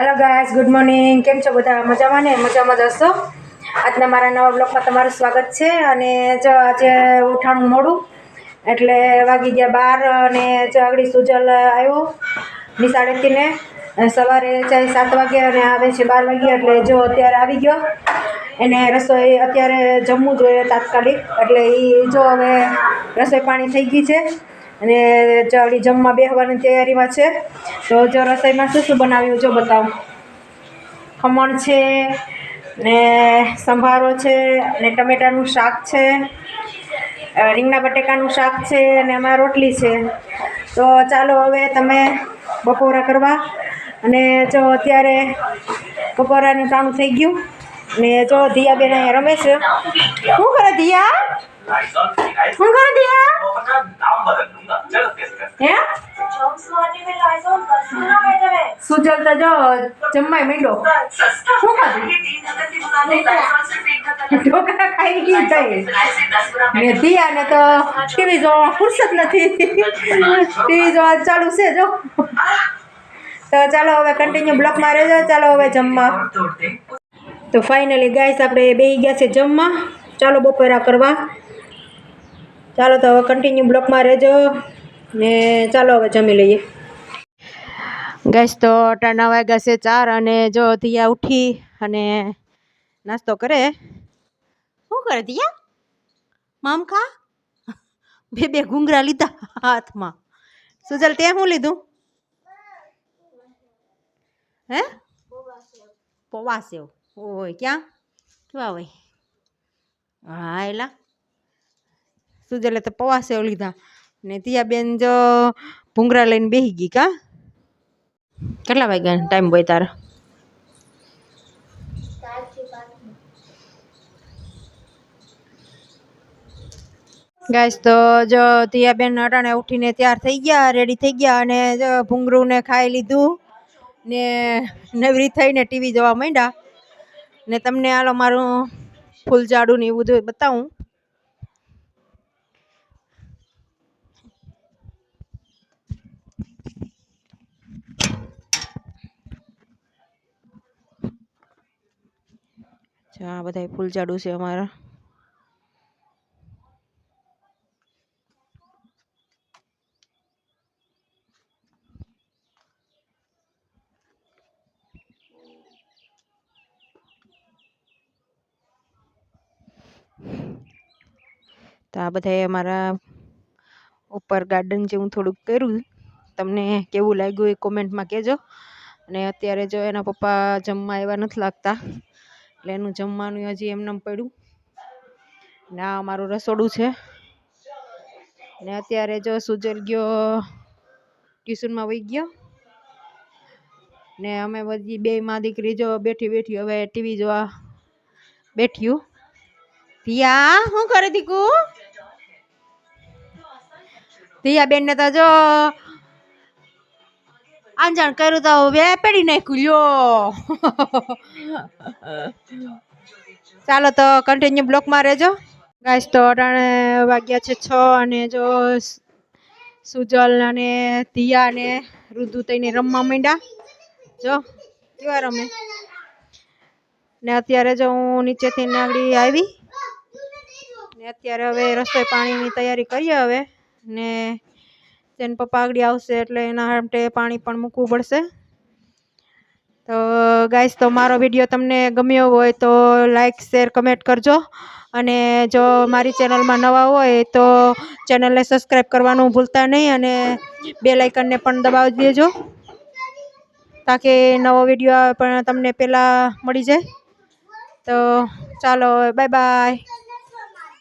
Hello guys good morning કેમ છો બધા? મજામાં ને? મજામાં જ આજના મારા નવા બ્લોગમાં તમારું સ્વાગત છે અને જો આજે ઉઠાણું મોડું, એટલે વાગી ગયા બાર અને જો આગળ સુજલ આવ્યો નિશાળેથી ને સવારે ચાહે સાત વાગે અને આવે છે બાર વાગે, એટલે જો અત્યારે આવી ગયો. એને રસોઈ અત્યારે જમવું જોઈએ તાત્કાલિક, એટલે એ જો હવે રસોઈ પાણી થઈ ગઈ છે. અને ચાવડી જમવા બેસવાની તૈયારીમાં છે. તો જો રસોઈમાં શું શું બનાવ્યું જો બતાવો. ખમણ છે ને સંભારો છે ને ટમેટાનું શાક છે. રીંગણા બટેકાનું શાક છે અને એમાં રોટલી છે. તો ચાલો હવે તમે બપોરા કરવા. અને જો અત્યારે બપોરાનું ટાણું થઈ ગયું. ને જો દિયાબેન અહીંયા રમે છે. શું કરે દિયા? શું કરે દિયા હે સુજલ તો જો જમવાય માંડ્યો શું ખાધું ઢોકળા ખાઈ ગઈ જાય ને દિયાને તો ટીવી જોવા ફુરસત નથી ટીવી જોવા ચાલુ છે જો તો ચાલો હવે કન્ટિન્યુ બ્લોકમાં રહેજો ચાલો હવે જમવા તો ફાઇનલી ગાઈસ આપણે બેસી ગયા છે જમવા ચાલો બપોરા કરવા ચાલો તો હવે કન્ટિન્યુ બ્લોકમાં રહેજો ને ચાલો હવે જમી લઈએ. ગેસ તો અટાણા વાગ્યા છે ચાર અને જો દિયા ઉઠી અને નાસ્તો કરે. શું કરે દિયા? મામ ખા? બે બે ઘૂંઘરા લીધા હાથમાં. સુજલ તે શું લીધું? હે? પૌવા સેવ. ઓય ક્યાં? કેવા હોય? હા એલા. સુજલે તો પવાસે સેવ લીધા ને બેન જો ભૂંગરા લઈને બેસી ગઈ કા? કેટલા વાગ્યા ટાઈમ હોય તારા? ગાઈસ, તો જો તિયાબેન અટાણે ઉઠીને તૈયાર થઈ ગયા રેડી થઈ ગયા અને જો ભૂંગરું ને ખાઈ લીધું ને નવરી થઈને ટીવી જોવા માંડ્યા. ને તમને આલો મારું ફૂલ ઝાડું ને એવું બધું બતાવું. આ બધા ફૂલ ઝાડુ છે અમારા. તો આ બધાએ અમારા ઉપર ગાર્ડન જેવું થોડુંક કર્યું. તમને કેવું લાગ્યું એ કોમેન્ટમાં કહેજો. અને અત્યારે જો એના પપ્પા જમવા એવા નથી લાગતા એટલે એનું જમવાનું હજી એમને પડ્યું. ને આ અમારું રસોડું છે. ને અત્યારે જો સુજલ ગયો ટ્યુશનમાં વહી ગયો. ને અમે બધી બે માં દીકરી જો બેઠી બેઠી હવે ટીવી જોવા બેઠ્યું. ધિયા, શું કરે દીકુ? ધિયા બેન ને તો જો આંજણ કર્યું તો વે પેડી નાખ્યું, લ્યો. ચાલો તો કન્ટિન્યુ બ્લોકમાં રહેજો. ગાઈસ તો અટાણે વાગ્યા છે છ અને જો સુજલ અને ધિયા ને રુદુ તઈને રમવા માંડ્યા. જો, કેવા રમે? ને અત્યારે જો હું નીચેથી નાગડી આવી. ને અત્યારે હવે રસોઈ પાણીની તૈયારી કરીએ હવે. ને તેન પપ્પા આગળ આવશે એટલે એના માટે પાણી પણ મૂકવું પડશે. તો ગાઈસ તો મારો વીડિયો તમને ગમ્યો હોય તો લાઇક શેર કમેન્ટ કરજો. અને જો મારી ચેનલમાં નવા હોય તો ચેનલને સબસ્ક્રાઈબ કરવાનું ભૂલતા નહીં અને બે લાઇકનને પણ દબાવી દેજો. તાકે નવો વીડિયો પણ તમને પહેલાં મળી જાય. તો ચાલો બાય બાય